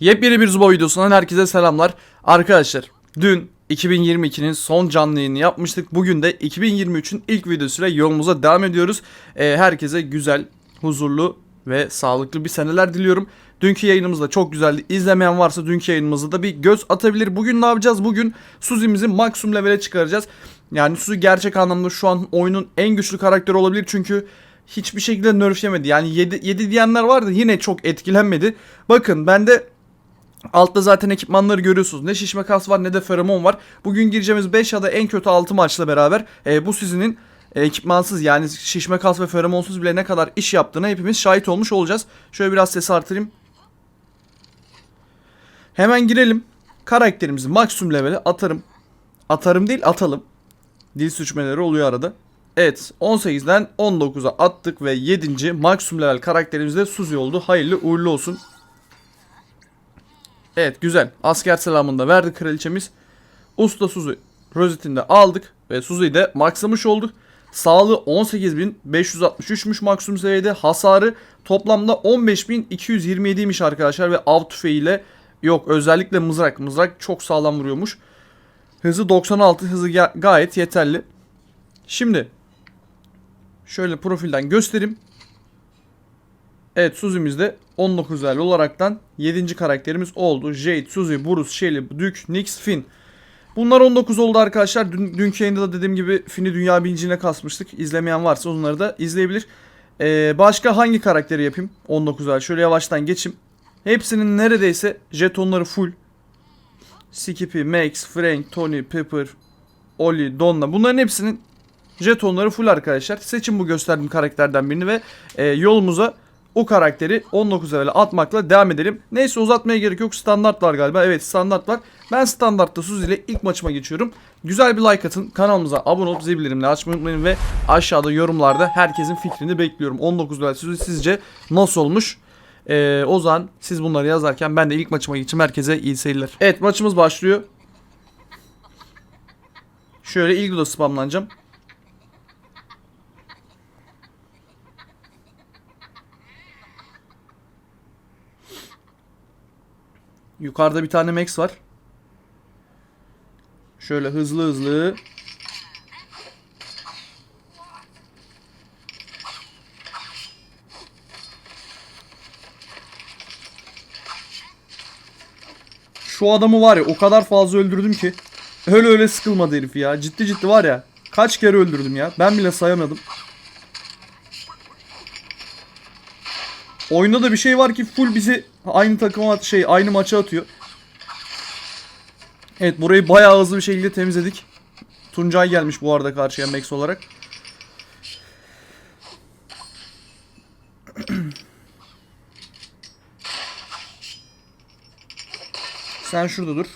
Yepyeni bir Zuba videosundan herkese selamlar. Arkadaşlar dün 2022'nin son canlı yayını yapmıştık. Bugün de 2023'ün ilk videosuyla yolumuza devam ediyoruz. Ee, herkese güzel, huzurlu ve sağlıklı bir seneler diliyorum. Dünkü yayınımız da çok güzeldi. İzlemeyen varsa dünkü yayınımızı da bir göz atabilir. Bugün ne yapacağız? Bugün Suzi'mizi maksimum levele çıkaracağız. Yani Suzi gerçek anlamda şu an oyunun en güçlü karakteri olabilir. Çünkü hiçbir şekilde nerf yemedi. Yani 7, 7 diyenler vardı yine çok etkilenmedi. Bakın bende Altta zaten ekipmanları görüyorsunuz. Ne şişme kas var ne de feromon var. Bugün gireceğimiz 5 ya da en kötü 6 maçla beraber e, bu sizinin ekipmansız yani şişme kas ve feromonsuz bile ne kadar iş yaptığına hepimiz şahit olmuş olacağız. Şöyle biraz sesi artırayım. Hemen girelim. Karakterimizi maksimum levele atarım. Atarım değil atalım. Dil sürçmeleri oluyor arada. Evet 18'den 19'a attık ve 7. maksimum level karakterimiz de Suzy oldu. Hayırlı uğurlu olsun. Evet güzel. Asker selamını da verdi kraliçemiz. Usta Suzu rozetini de aldık ve Suzu'yu da maxlamış olduk. Sağlığı 18.563'müş maksimum seviyede. Hasarı toplamda 15.227'ymiş arkadaşlar ve av tüfeğiyle yok özellikle mızrak. Mızrak çok sağlam vuruyormuş. Hızı 96 hızı ga- gayet yeterli. Şimdi şöyle profilden göstereyim. Evet Suzi'mizde 19 level olaraktan 7. karakterimiz oldu. Jade, Suzy, Bruce, Shelly, Duke, Nyx, Finn. Bunlar 19 oldu arkadaşlar. Dün, dünkü yayında da dediğim gibi Finn'i dünya bilincine kasmıştık. İzlemeyen varsa onları da izleyebilir. Ee, başka hangi karakteri yapayım? 19 level. Şöyle yavaştan geçeyim. Hepsinin neredeyse jetonları full. Skippy, Max, Frank, Tony, Pepper, Oli, Donna. Bunların hepsinin jetonları full arkadaşlar. Seçin bu gösterdiğim karakterden birini ve e, yolumuza o karakteri 19 level'e atmakla devam edelim. Neyse uzatmaya gerek yok. Standart var galiba. Evet standart var. Ben standartta Suzy ile ilk maçıma geçiyorum. Güzel bir like atın. Kanalımıza abone olup zil bildirimleri açmayı unutmayın ve aşağıda yorumlarda herkesin fikrini bekliyorum. 19 level Suzy sizce nasıl olmuş? Ee, o zaman siz bunları yazarken ben de ilk maçıma geçeyim. Herkese iyi seyirler. Evet maçımız başlıyor. Şöyle ilk de spamlanacağım. Yukarıda bir tane Max var. Şöyle hızlı hızlı. Şu adamı var ya o kadar fazla öldürdüm ki. Öyle öyle sıkılmadı herif ya. Ciddi ciddi var ya. Kaç kere öldürdüm ya. Ben bile sayamadım. Oyunda da bir şey var ki full bizi aynı takıma at şey aynı maça atıyor. Evet burayı bayağı hızlı bir şekilde temizledik. Tuncay gelmiş bu arada karşıya Max olarak. Sen şurada dur.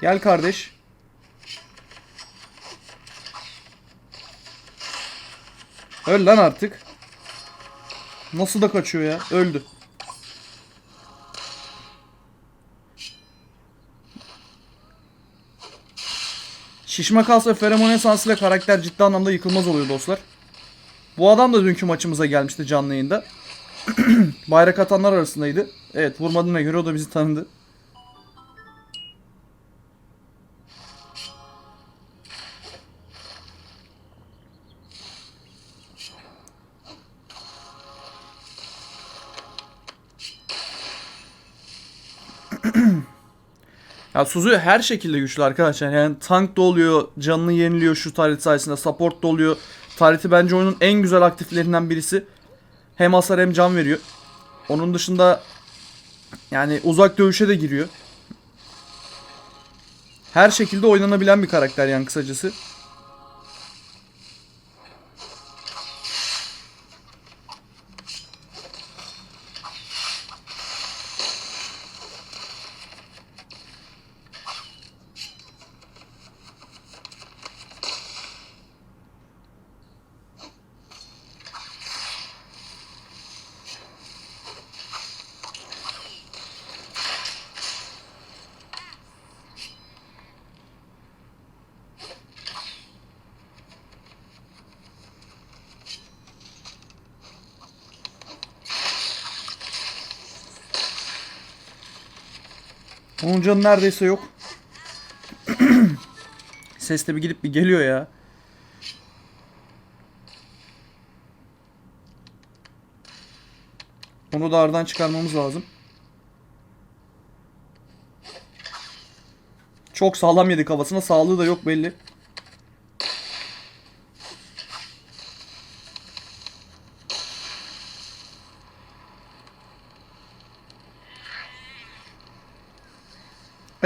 Gel kardeş. Öl lan artık. Nasıl da kaçıyor ya? Öldü. Şişme kas ve feromon esansıyla karakter ciddi anlamda yıkılmaz oluyor dostlar. Bu adam da dünkü maçımıza gelmişti canlı yayında. Bayrak atanlar arasındaydı. Evet vurmadığına göre o da bizi tanıdı. Ya Suzu her şekilde güçlü arkadaşlar. Yani tank da oluyor, canını yeniliyor şu taret sayesinde, support da oluyor. Bence oyunun en güzel aktiflerinden birisi. Hem hasar hem can veriyor. Onun dışında yani uzak dövüşe de giriyor. Her şekilde oynanabilen bir karakter yani kısacası. Onun canı neredeyse yok. Ses de bir gidip bir geliyor ya. Onu da aradan çıkarmamız lazım. Çok sağlam yedik havasına. Sağlığı da yok belli.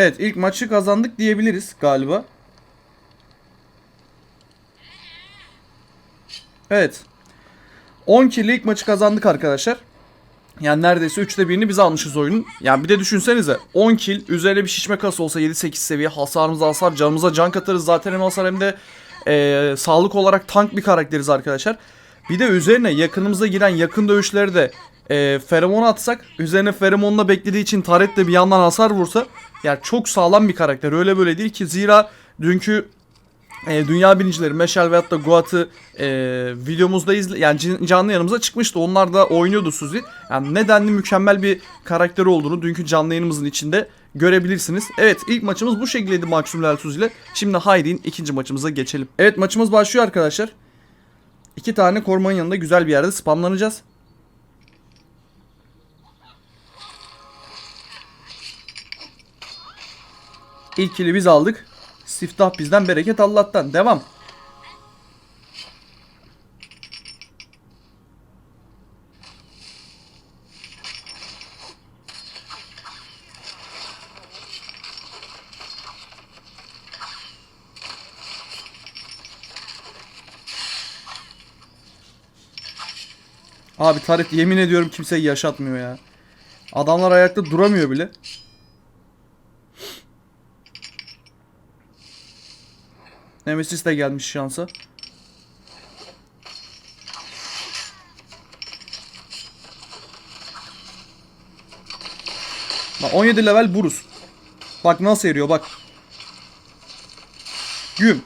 Evet ilk maçı kazandık diyebiliriz galiba. Evet. 10 kill ilk maçı kazandık arkadaşlar. Yani neredeyse 3'te birini biz almışız oyunun. Yani bir de düşünsenize 10 kill üzerine bir şişme kası olsa 7-8 seviye hasarımıza hasar canımıza can katarız zaten hem hasar hem de eee, sağlık olarak tank bir karakteriz arkadaşlar. Bir de üzerine yakınımıza giren yakın dövüşleri de eee feromon atsak üzerine feromonla beklediği için taret de bir yandan hasar vursa yani çok sağlam bir karakter öyle böyle değil ki zira dünkü e, dünya birincileri Meşal veyahut da Guat'ı e, videomuzda izle yani can- canlı yanımıza çıkmıştı. Onlar da oynuyordu Suzi. Yani nedenli mükemmel bir karakteri olduğunu dünkü canlı yayınımızın içinde görebilirsiniz. Evet ilk maçımız bu şekildeydi Maximum Suzi ile. Şimdi Heidi'nin ikinci maçımıza geçelim. Evet maçımız başlıyor arkadaşlar. İki tane korumanın yanında güzel bir yerde spamlanacağız. İlk kili biz aldık. Siftah bizden bereket Allah'tan. Devam. Abi Taret yemin ediyorum kimseyi yaşatmıyor ya. Adamlar ayakta duramıyor bile. Nemesis de gelmiş şansa. Bak 17 level Burus. Bak nasıl eriyor bak. Güm.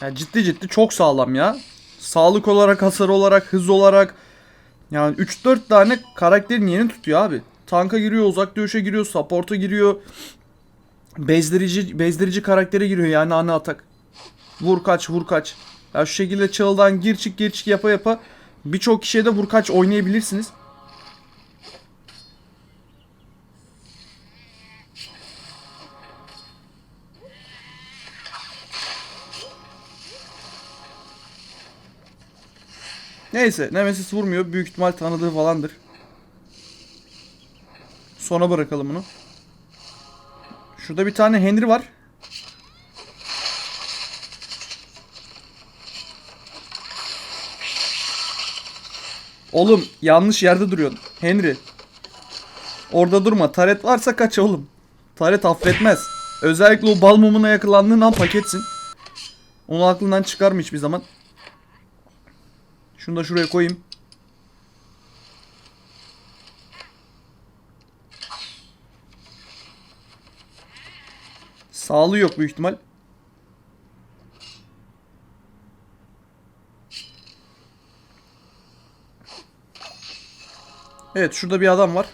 Ya ciddi ciddi çok sağlam ya. Sağlık olarak, hasar olarak, hız olarak. Yani 3-4 tane karakterin yerini tutuyor abi. Tanka giriyor, uzak dövüşe giriyor, support'a giriyor. Bezdirici, bezdirici karaktere giriyor yani ana atak. Vur kaç, vur kaç. Ya şu şekilde çalıdan gir çık gir çık yapa yapa birçok kişiye de vur kaç oynayabilirsiniz. Neyse Nemesis vurmuyor. Büyük ihtimal tanıdığı falandır. Sona bırakalım bunu. Şurada bir tane Henry var. Oğlum yanlış yerde duruyorsun. Henry. Orada durma. Taret varsa kaç oğlum. Taret affetmez. Özellikle o bal mumuna yakalandığın an paketsin. Onu aklından çıkarma hiçbir zaman. Şunu da şuraya koyayım. Sağlığı yok büyük ihtimal. Evet şurada bir adam var.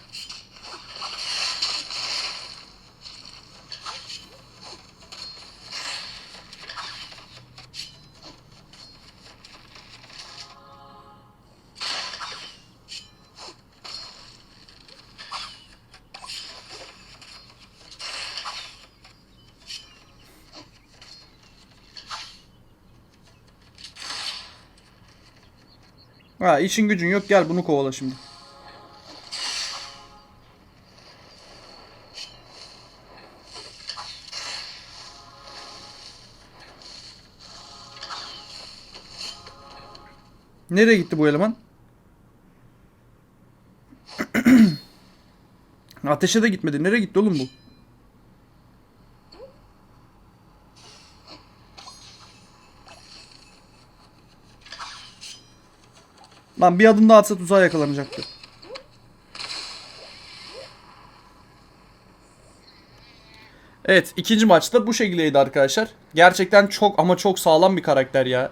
Ha işin gücün yok gel bunu kovala şimdi. Nereye gitti bu eleman? Ateşe de gitmedi. Nereye gitti oğlum bu? Lan bir adım daha atsa tuzağa yakalanacaktı. Evet ikinci maçta bu şekildeydi arkadaşlar. Gerçekten çok ama çok sağlam bir karakter ya.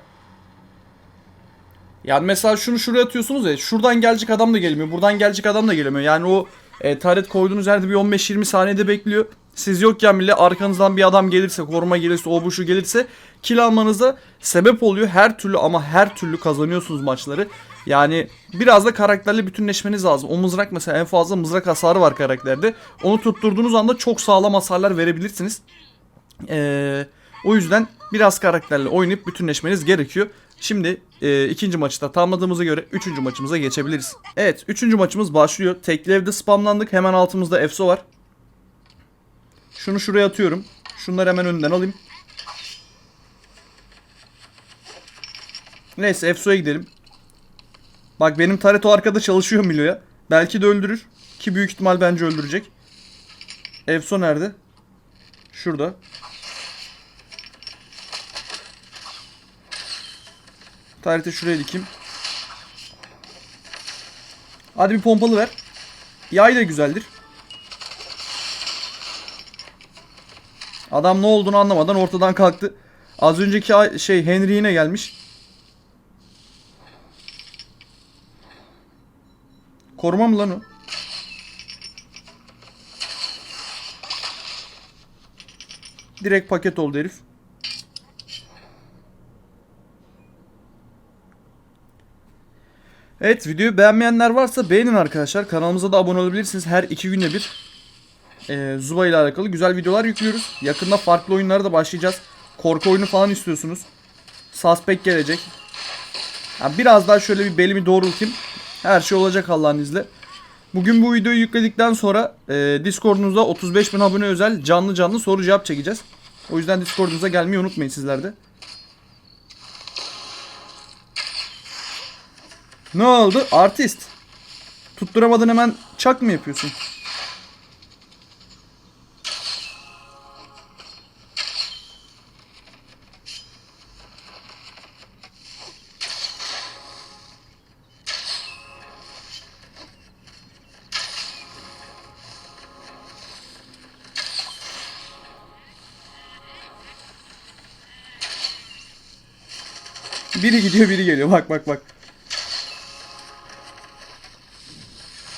Yani mesela şunu şuraya atıyorsunuz ya şuradan gelecek adam da gelmiyor. Buradan gelecek adam da gelemiyor. Yani o e, taret koyduğunuz yerde bir 15-20 saniyede bekliyor. Siz yokken bile arkanızdan bir adam gelirse, koruma gelirse, o bu şu gelirse kill almanıza sebep oluyor. Her türlü ama her türlü kazanıyorsunuz maçları. Yani biraz da karakterle bütünleşmeniz lazım. O mızrak mesela en fazla mızrak hasarı var karakterde. Onu tutturduğunuz anda çok sağlam hasarlar verebilirsiniz. Eee... O yüzden biraz karakterle oynayıp bütünleşmeniz gerekiyor. Şimdi e, ikinci maçı da tamamladığımıza göre üçüncü maçımıza geçebiliriz. Evet üçüncü maçımız başlıyor. Tekli evde spamlandık. Hemen altımızda EFSO var. Şunu şuraya atıyorum. Şunları hemen önden alayım. Neyse EFSO'ya gidelim. Bak benim taret o arkada çalışıyor Milo'ya. Belki de öldürür. Ki büyük ihtimal bence öldürecek. EFSO nerede? Şurada. Tarihte şuraya dikeyim. Hadi bir pompalı ver. Yay da güzeldir. Adam ne olduğunu anlamadan ortadan kalktı. Az önceki şey Henry yine gelmiş. Koruma mı lan o? Direkt paket oldu herif. Evet videoyu beğenmeyenler varsa beğenin arkadaşlar. Kanalımıza da abone olabilirsiniz. Her iki günde bir e, Zuba ile alakalı güzel videolar yüklüyoruz. Yakında farklı oyunlara da başlayacağız. Korku oyunu falan istiyorsunuz. Suspect gelecek. Ya biraz daha şöyle bir belimi doğrultayım. Her şey olacak Allah'ın izniyle. Bugün bu videoyu yükledikten sonra e, Discord'unuzda 35.000 abone özel canlı canlı soru cevap çekeceğiz. O yüzden Discord'unuza gelmeyi unutmayın sizler de. Ne oldu? Artist. Tutturamadın hemen çak mı yapıyorsun? Biri gidiyor biri geliyor. Bak bak bak.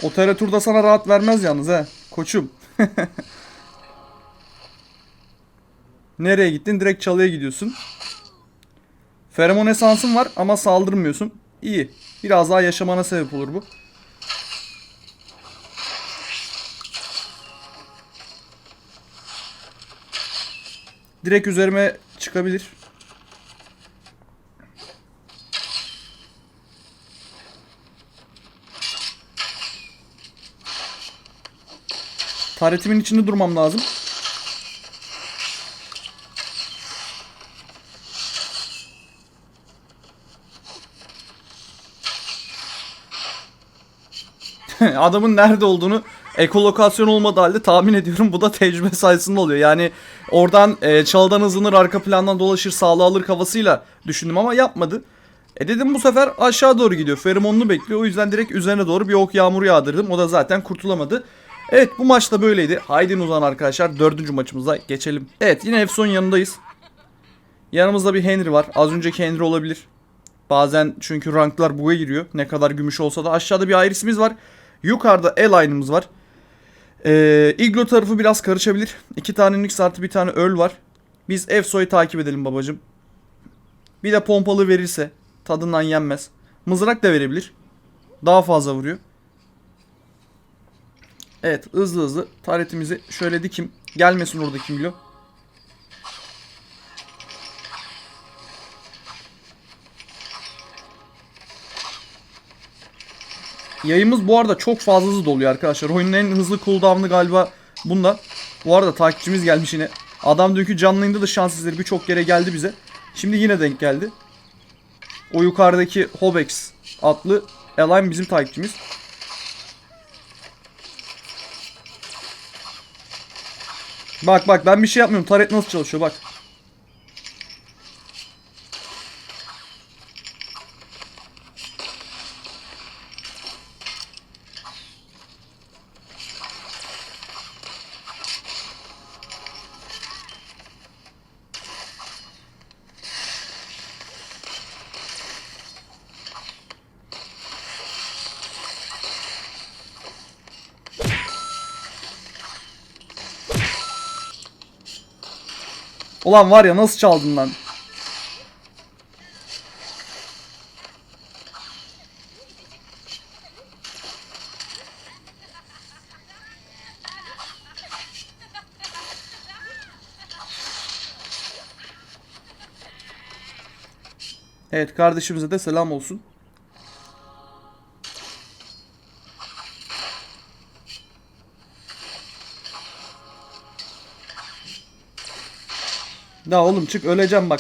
O turda sana rahat vermez yalnız he. Koçum. Nereye gittin? Direkt çalıya gidiyorsun. Feromon esansın var ama saldırmıyorsun. İyi. Biraz daha yaşamana sebep olur bu. Direkt üzerime çıkabilir. Taretimin içinde durmam lazım. Adamın nerede olduğunu ekolokasyon olmadığı halde tahmin ediyorum. Bu da tecrübe sayesinde oluyor. Yani oradan e, çaldan hızlanır arka plandan dolaşır sağlığı alır kafasıyla düşündüm ama yapmadı. E dedim bu sefer aşağı doğru gidiyor. Feromonunu bekliyor. O yüzden direkt üzerine doğru bir ok yağmuru yağdırdım. O da zaten kurtulamadı. Evet bu maçta böyleydi. Haydi uzan arkadaşlar dördüncü maçımıza geçelim. Evet yine Efson yanındayız. Yanımızda bir Henry var. Az önceki Henry olabilir. Bazen çünkü ranklar buga giriyor. Ne kadar gümüş olsa da. Aşağıda bir Iris'imiz var. Yukarıda Eline'ımız var. Ee, Iglo tarafı biraz karışabilir. İki tane Nix artı bir tane Öl var. Biz Efso'yu takip edelim babacım. Bir de pompalı verirse tadından yenmez. Mızrak da verebilir. Daha fazla vuruyor. Evet hızlı hızlı taretimizi şöyle dikim. Gelmesin oradaki milo. Yayımız bu arada çok fazla hızlı doluyor arkadaşlar. Oyunun en hızlı cooldown'ı galiba bunda. Bu arada takipçimiz gelmiş yine. Adam dünkü canlı da şans birçok kere geldi bize. Şimdi yine denk geldi. O yukarıdaki Hobex adlı Align bizim takipçimiz. Bak bak ben bir şey yapmıyorum. Taret nasıl çalışıyor bak. Ulan var ya nasıl çaldın lan? Evet kardeşimize de selam olsun. Ya oğlum çık öleceğim bak.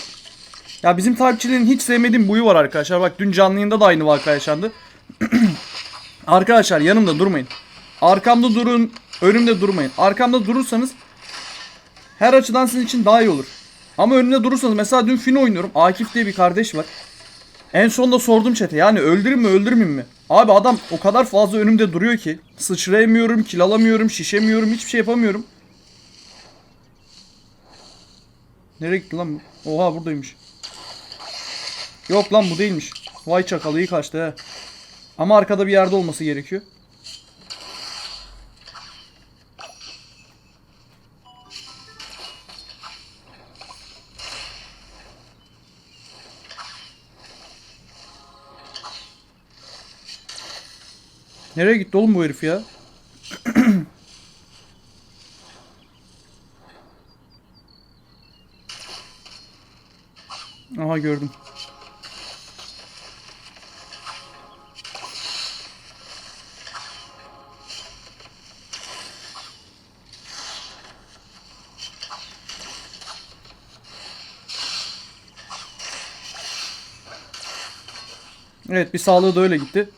Ya bizim takipçilerin hiç sevmediğim buyu var arkadaşlar. Bak dün canlı yayında da aynı vaka yaşandı. arkadaşlar yanımda durmayın. Arkamda durun. Önümde durmayın. Arkamda durursanız her açıdan sizin için daha iyi olur. Ama önünde durursanız mesela dün Fino oynuyorum. Akif diye bir kardeş var. En sonunda sordum chat'e yani öldürün mü öldürmeyeyim mi? Abi adam o kadar fazla önümde duruyor ki sıçrayamıyorum, kill alamıyorum, şişemiyorum, hiçbir şey yapamıyorum. Nereye gitti lan? Oha buradaymış. Yok lan bu değilmiş. Vay çakalı iyi kaçtı he. Ama arkada bir yerde olması gerekiyor. Nereye gitti oğlum bu herif ya? Aha gördüm. Evet bir sağlığı da öyle gitti.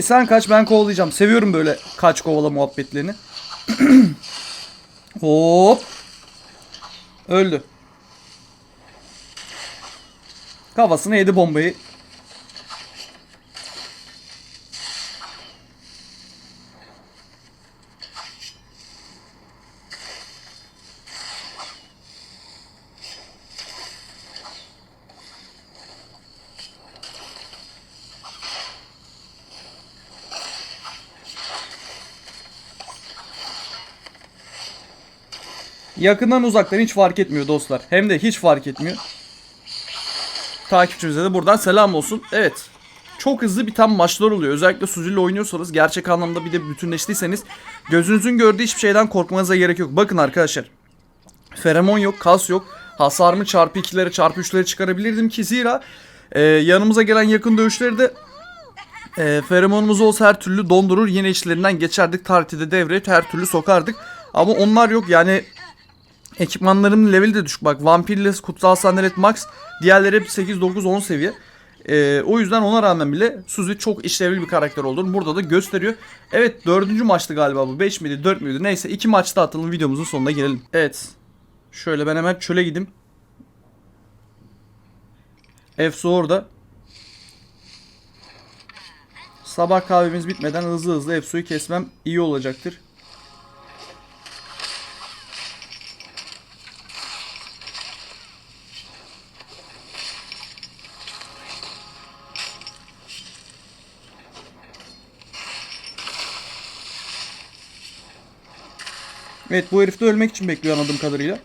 İyi sen kaç ben kovalayacağım. Seviyorum böyle kaç kovala muhabbetlerini. Hop. Öldü. Kafasına yedi bombayı. Yakından uzaktan hiç fark etmiyor dostlar. Hem de hiç fark etmiyor. Takipçimize de buradan selam olsun. Evet. Çok hızlı biten maçlar oluyor. Özellikle Suzi ile oynuyorsanız gerçek anlamda bir de bütünleştiyseniz gözünüzün gördüğü hiçbir şeyden korkmanıza gerek yok. Bakın arkadaşlar. Feromon yok, kas yok. Hasarımı çarpı 2'lere çarpı 3'lere çıkarabilirdim ki zira e, yanımıza gelen yakın dövüşleri de e, feromonumuz olsa her türlü dondurur. Yine içlerinden geçerdik. Tarihte devreye her türlü sokardık. Ama onlar yok yani Ekipmanlarımın leveli de düşük. Bak Vampirless, Kutsal Sandalet Max. Diğerleri hep 8, 9, 10 seviye. Ee, o yüzden ona rağmen bile Suzy çok işlevli bir karakter olduğunu burada da gösteriyor. Evet dördüncü maçtı galiba bu. 5 miydi 4 müydü neyse iki maçta atalım videomuzun sonuna gelelim. Evet. Şöyle ben hemen çöle gideyim. Efsu orada. Sabah kahvemiz bitmeden hızlı hızlı Efsu'yu kesmem iyi olacaktır. Evet bu herif de ölmek için bekliyor anladığım kadarıyla.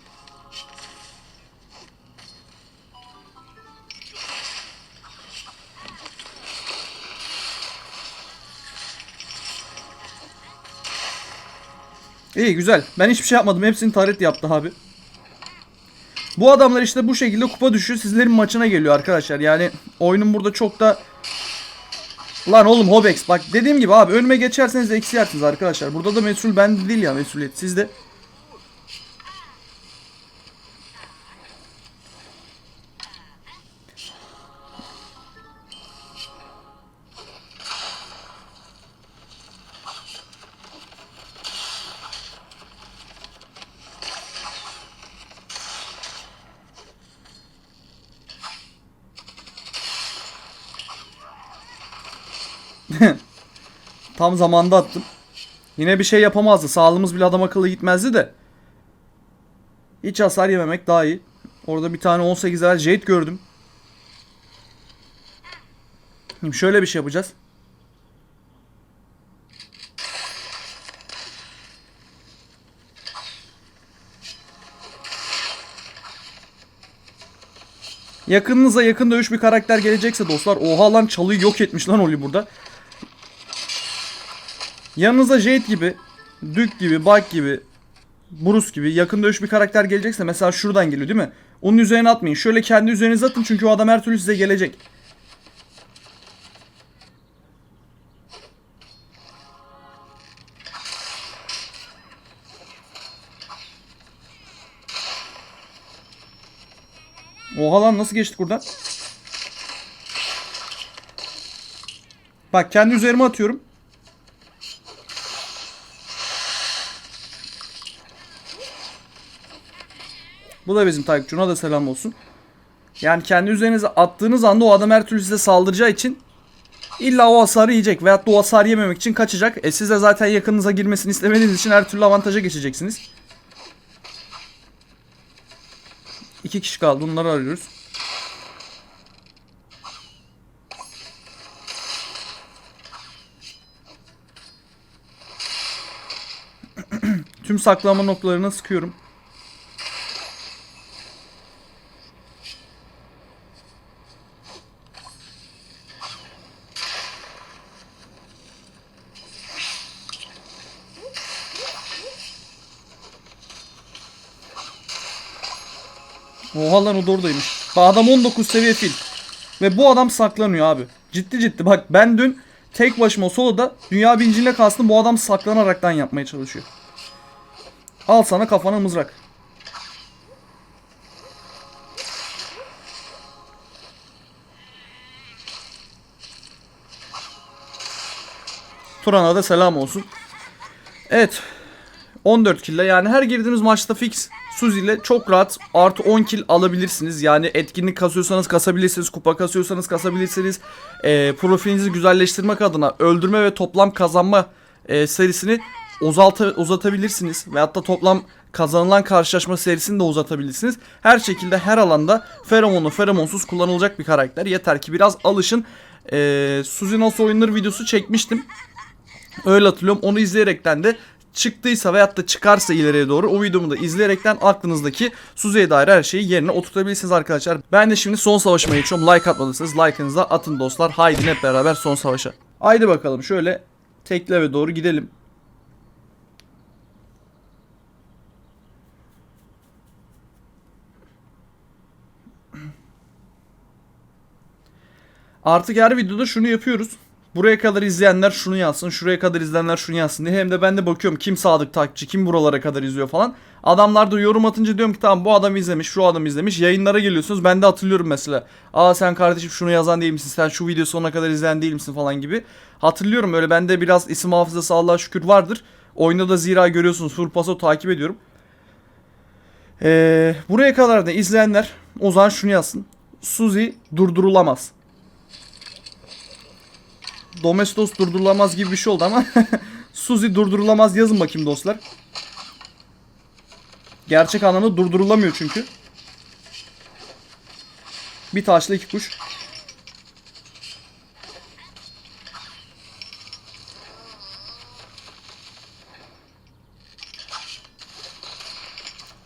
İyi güzel. Ben hiçbir şey yapmadım. Hepsini taret yaptı abi. Bu adamlar işte bu şekilde kupa düşüyor. Sizlerin maçına geliyor arkadaşlar. Yani oyunun burada çok da Lan oğlum Hobex bak dediğim gibi abi önüme geçerseniz eksi yersiniz arkadaşlar. Burada da mesul bende değil ya mesuliyet sizde. Tam zamanda attım. Yine bir şey yapamazdı. Sağlığımız bile adam akıllı gitmezdi de. Hiç hasar yememek daha iyi. Orada bir tane 18 level Jade gördüm. Şimdi şöyle bir şey yapacağız. Yakınınıza yakın dövüş bir karakter gelecekse dostlar. Oha lan çalıyı yok etmiş lan Oli burada. Yanınıza Jade gibi, Duke gibi, Bak gibi, Bruce gibi yakın dövüş bir karakter gelecekse mesela şuradan geliyor değil mi? Onun üzerine atmayın. Şöyle kendi üzerinize atın çünkü o adam her türlü size gelecek. Oha lan nasıl geçtik buradan? Bak kendi üzerime atıyorum. Bu da bizim takipçi. Ona da selam olsun. Yani kendi üzerinize attığınız anda o adam her türlü size saldıracağı için illa o hasarı yiyecek. Veyahut da o hasarı yememek için kaçacak. E siz de zaten yakınınıza girmesini istemediğiniz için her türlü avantaja geçeceksiniz. İki kişi kaldı. Bunları arıyoruz. Tüm saklama noktalarına sıkıyorum. Oha lan o da oradaymış. Bak adam 19 seviye fil. Ve bu adam saklanıyor abi. Ciddi ciddi. Bak ben dün tek başıma soloda dünya birinciliğine kastım bu adam saklanaraktan yapmaya çalışıyor. Al sana kafana mızrak. Turan'a da selam olsun. Evet. 14 kill yani her girdiğiniz maçta fix Suzy ile çok rahat artı 10 kill alabilirsiniz. Yani etkinlik kasıyorsanız kasabilirsiniz. Kupa kasıyorsanız kasabilirsiniz. E, profilinizi güzelleştirmek adına öldürme ve toplam kazanma e, serisini uzalta, uzatabilirsiniz. Veyahut da toplam kazanılan karşılaşma serisini de uzatabilirsiniz. Her şekilde her alanda feromonlu feromonsuz kullanılacak bir karakter. Yeter ki biraz alışın. E, Suzy nasıl oynanır videosu çekmiştim. Öyle hatırlıyorum. Onu izleyerekten de çıktıysa veyahut da çıkarsa ileriye doğru o videomu da izleyerekten aklınızdaki Suzu'ya dair her şeyi yerine oturtabilirsiniz arkadaşlar. Ben de şimdi son savaşıma geçiyorum. Like atmadıysanız like'ınızı atın dostlar. Haydi hep beraber son savaşa. Haydi bakalım şöyle tekleve doğru gidelim. Artık her videoda şunu yapıyoruz. Buraya kadar izleyenler şunu yazsın, şuraya kadar izleyenler şunu yazsın diye. Hem de ben de bakıyorum kim sadık takipçi, kim buralara kadar izliyor falan. Adamlar da yorum atınca diyorum ki tamam bu adam izlemiş, şu adam izlemiş. Yayınlara geliyorsunuz. Ben de hatırlıyorum mesela. Aa sen kardeşim şunu yazan değil misin? Sen şu video sonuna kadar izleyen değil misin falan gibi. Hatırlıyorum öyle bende biraz isim hafızası Allah'a şükür vardır. Oyunda da zira görüyorsunuz. Full paso takip ediyorum. Ee, buraya kadar da izleyenler o zaman şunu yazsın. Suzy durdurulamaz. Domestos durdurulamaz gibi bir şey oldu ama Suzy durdurulamaz yazın bakayım dostlar. Gerçek anlamda durdurulamıyor çünkü. Bir taşla iki kuş.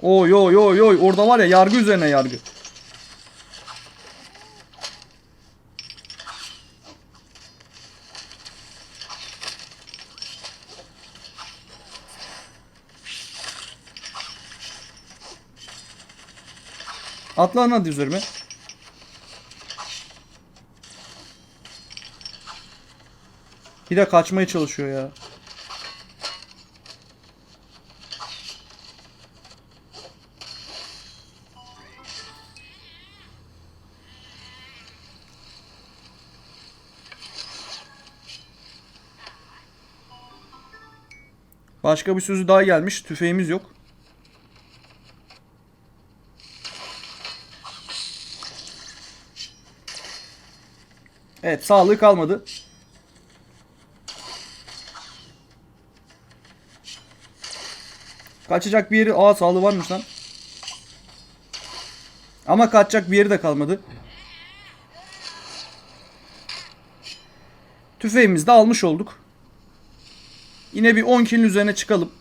Oy oy oy oy orada var ya yargı üzerine yargı. Atla lan hadi üzerime. De kaçmaya çalışıyor ya. Başka bir sözü daha gelmiş. Tüfeğimiz yok. Evet sağlığı kalmadı. Kaçacak bir yeri... Aa sağlığı varmış lan. Ama kaçacak bir yeri de kalmadı. Tüfeğimizi de almış olduk. Yine bir 10 kilin üzerine çıkalım.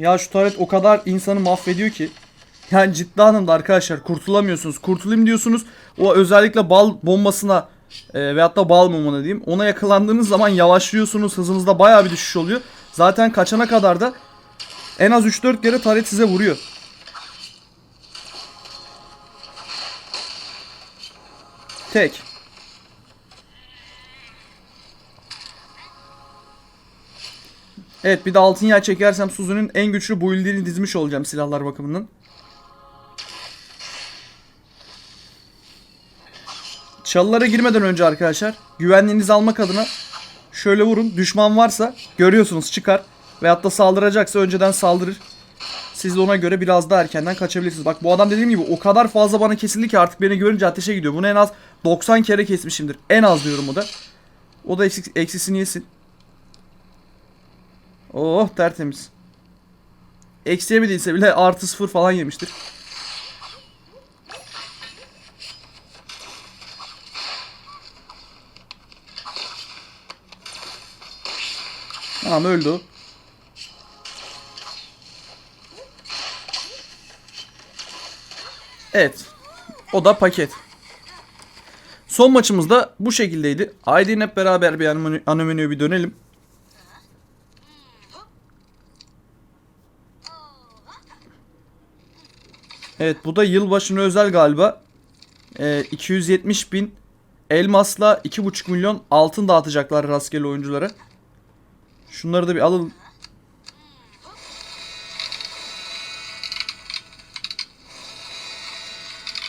Ya şu taret o kadar insanı mahvediyor ki. Yani ciddi anlamda arkadaşlar kurtulamıyorsunuz. Kurtulayım diyorsunuz. O özellikle bal bombasına e, veyahut da bal mumuna diyeyim. Ona yakalandığınız zaman yavaşlıyorsunuz. Hızınızda baya bir düşüş oluyor. Zaten kaçana kadar da en az 3-4 kere taret size vuruyor. Tek. Evet bir de altın yağ çekersem Suzu'nun en güçlü build'ini dizmiş olacağım silahlar bakımından. Çalılara girmeden önce arkadaşlar güvenliğinizi almak adına şöyle vurun. Düşman varsa görüyorsunuz çıkar. Veyahut da saldıracaksa önceden saldırır. Siz de ona göre biraz daha erkenden kaçabilirsiniz. Bak bu adam dediğim gibi o kadar fazla bana kesildi ki artık beni görünce ateşe gidiyor. Bunu en az 90 kere kesmişimdir. En az diyorum o da. O da eksik, eksisini yesin. Oh tertemiz. Eksi yemediyse bile artı sıfır falan yemiştir. Tamam öldü. Evet. O da paket. Son maçımız da bu şekildeydi. Haydi hep beraber bir ana menü- ana menüye bir dönelim. Evet bu da yılbaşına özel galiba. Ee, 270 bin elmasla 2,5 milyon altın dağıtacaklar rastgele oyunculara. Şunları da bir alalım.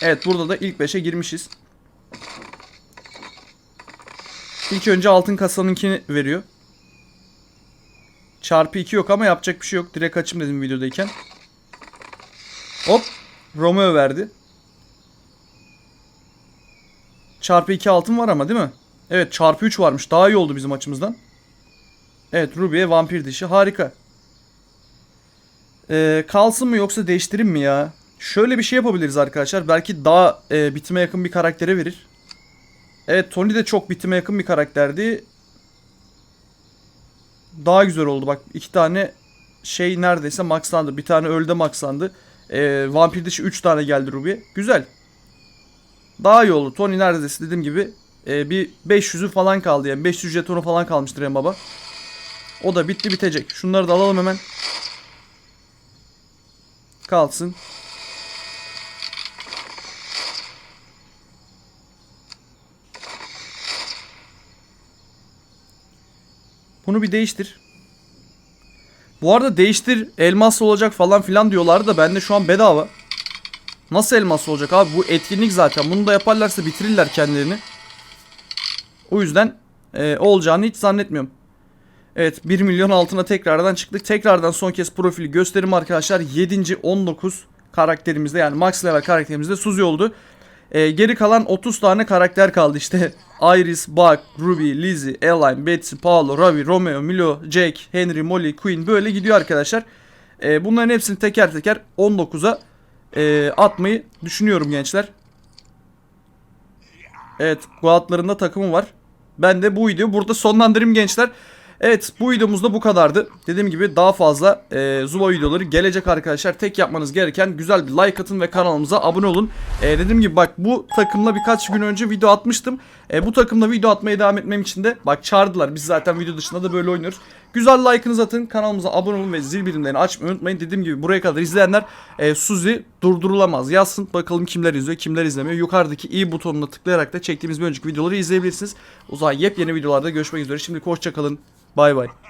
Evet burada da ilk 5'e girmişiz. İlk önce altın kasanınkini veriyor. Çarpı 2 yok ama yapacak bir şey yok. Direkt açım dedim videodayken. Hop. Romeo verdi. Çarpı 2 altın var ama değil mi? Evet çarpı 3 varmış. Daha iyi oldu bizim açımızdan. Evet Ruby'ye vampir dişi. Harika. Ee, kalsın mı yoksa değiştireyim mi ya? Şöyle bir şey yapabiliriz arkadaşlar. Belki daha e, bitime yakın bir karaktere verir. Evet Tony de çok bitime yakın bir karakterdi. Daha güzel oldu bak. iki tane şey neredeyse maxlandı. Bir tane öldü maxlandı. Ee, vampir dışı 3 tane geldi Ruby. Güzel. Daha iyi oldu. Tony neredeyse dediğim gibi e, bir 500'ü falan kaldı yani. 500 jetonu falan kalmıştır en baba. O da bitti bitecek. Şunları da alalım hemen. Kalsın. Bunu bir değiştir. Bu arada değiştir elmas olacak falan filan diyorlar da bende şu an bedava. Nasıl elmas olacak abi bu etkinlik zaten. Bunu da yaparlarsa bitirirler kendilerini. O yüzden e, olacağını hiç zannetmiyorum. Evet 1 milyon altına tekrardan çıktık. Tekrardan son kez profili gösterim arkadaşlar. 7. 19 karakterimizde yani max level karakterimizde Suzy oldu. Ee, geri kalan 30 tane karakter kaldı işte. Iris, Buck, Ruby, Lizzie, Elaine, Betsy, Paolo, Ravi, Romeo, Milo, Jake, Henry, Molly, Queen böyle gidiyor arkadaşlar. Ee, bunların hepsini teker teker 19'a e, atmayı düşünüyorum gençler. Evet Guatlarında takımı var. Ben de bu videoyu burada sonlandırayım gençler. Evet bu videomuzda bu kadardı. Dediğim gibi daha fazla e, Zula videoları gelecek arkadaşlar. Tek yapmanız gereken güzel bir like atın ve kanalımıza abone olun. E, dediğim gibi bak bu takımla birkaç gün önce video atmıştım. E, bu takımla video atmaya devam etmem için de bak çağırdılar. Biz zaten video dışında da böyle oynuyoruz. Güzel like'ınızı atın. Kanalımıza abone olun ve zil birimlerini açmayı unutmayın. Dediğim gibi buraya kadar izleyenler e, Suzy durdurulamaz. Yazsın bakalım kimler izliyor kimler izlemiyor. Yukarıdaki i butonuna tıklayarak da çektiğimiz bir önceki videoları izleyebilirsiniz. O zaman yepyeni videolarda görüşmek üzere. Şimdi hoşçakalın. Bay bay.